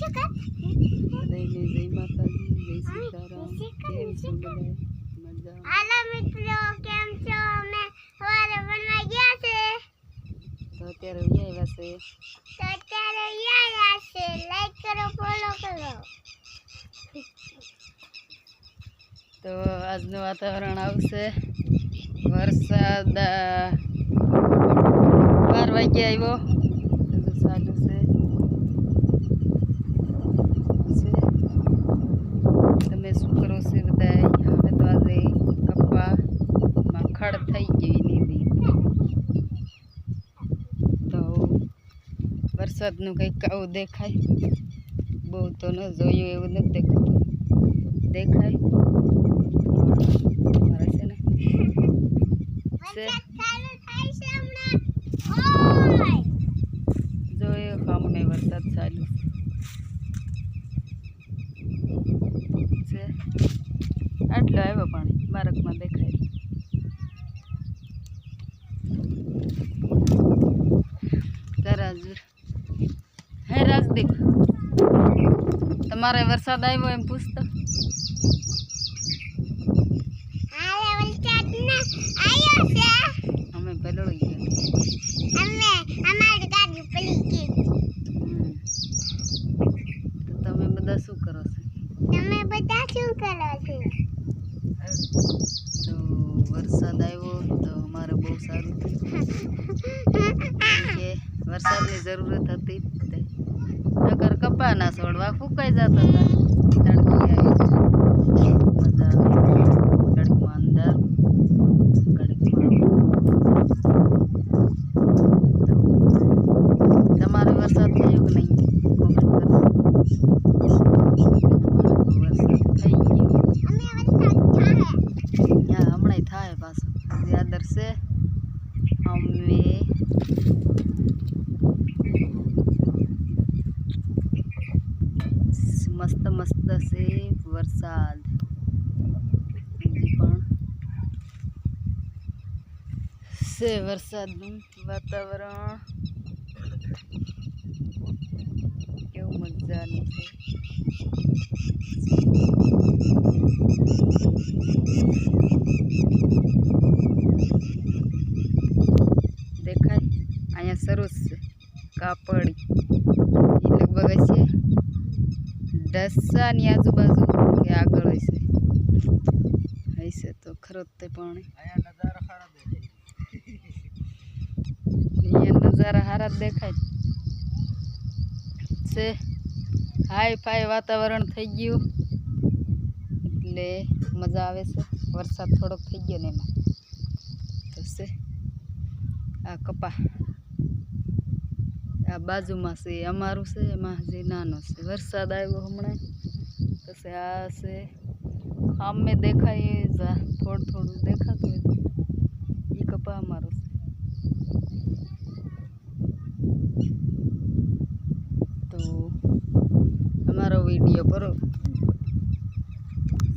બધાયને જય માતાજી જય સીતારામ કેમ છો બધા મજા હાલો મિત્રો કેમ છો અમે સવારે બનવા ગયા છે તો અત્યારે અહીંયા આવ્યા છે તો અત્યારે અહીંયા છે લાઈક કરો ફોલો કરો તો આજનું વાતાવરણ આવશે વરસાદ બાર વાગ્યા આવ્યો બધું ચાલુ છે છે. તમે શું કરો છો બધા હવે તો આજે કપ્પામાં ખડ થઈ ગઈ નીંદી તો વરસાદનું કંઈક આવું દેખાય. બહુ તો ન જોયું એવું નથી દેખાતું. દેખાય. છે ને. જોયો સામે વરસાદ ચાલુ. છે. આટલો આવ્યો પાણી મારકમાં દેખાય. રાજવીર હે રાજદીપ તમારે વરસાદ આવ્યો એમ પૂછતો. અમે પલળી ગયા. અમે અમારી ગાડી પડી ગઈ. તમે બધા શું કરો છો? તમે બધા શું કરો છો? તો વરસાદ આવ્યો તો અમારે બહુ સારું થયું. વરસાદની જરૂરત હતી. નકર કપાના છોડવા ફૂંકાઈ જતા હતા તડકી મજા આવે તડકમાં અંદર ઘડીકમાં તો તમારે વરસાદ થયો કે નહીં કોમેન્ટ કરો અમારે તો વરસાદ થઈ ગયો અમે વરસાદ થાય હા હમણાં થાય પાછું યાદર છે અમે મસ્ત છે વરસાદ. પણ છે વરસાદનું વાતાવરણ. કેવું મજાનું છે દેખાય અહીંયા સરસ છે કાપડ એ લગભગ હશે ઢસાની આજુબાજુ કે આગળ હશે હશે તો ખરો તે પાણી. અહીંયા નજારા હારા જ દેખાય. છે. હાઈ ફાઈ વાતાવરણ થઈ ગયું. એટલે મજા આવે છે. વરસાદ થોડોક થઈ ગયો ને એમાં. તો છે. આ કપા. આ બાજુમાં છે અમારું છે, એમાં હજી નાનો છે. વરસાદ આવ્યો હમણાં. પછી આ છે. અમે દેખાય થોડું થોડું દેખાતું હોય એ કપા અમારો છે. તો અમારો વીડિયો ભરો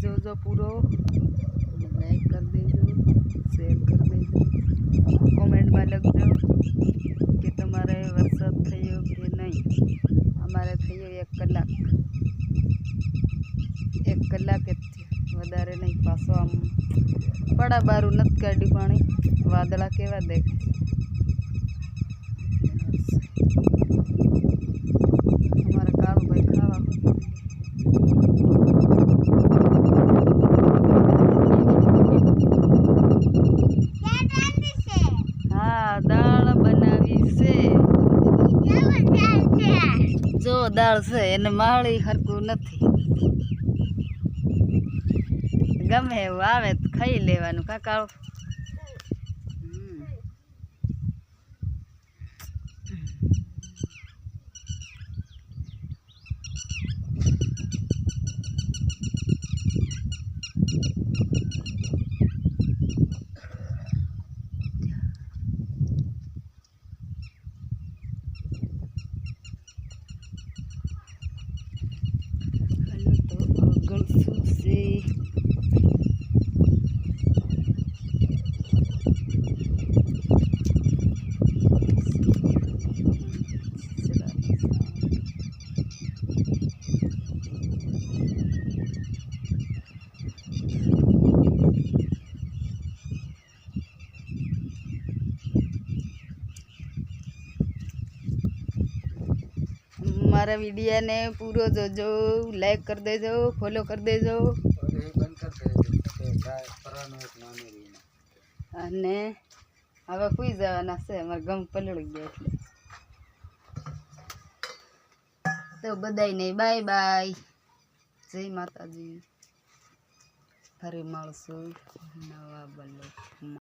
જોજો પૂરો. લાઈક કરી દેજો શેર કરી દેજો. કોમેન્ટમાં લખજો કે તમારે વરસાદ થયો કે નહીં અમારે થયો એક કલાક એક કલાક જ થયો વધારે નહીં પાછો આમ પડા બારું નથી કાઢ્યું પાણી વાદળા કેવા દેખાય અમારા કાળુભાઈ ખાવા હા દાળ બનાવી છે. જો દાળ છે એને માળી હરકું નથી. ગમે એવું આવે તો ખાઈ લેવાનું. કાકાળો હાલો તો આગળ શું છે અમારા વિડીયાને પૂરો જોજો લાઈક કરી દેજો ફોલો કરી દેજો. અને હવે કુઈ જવાના છે, અમારે ગમ પલળી ગયા એટલે. તો બધાને બાય બાય જય માતાજી. ફરી મળશું નવા બ્લોગમાં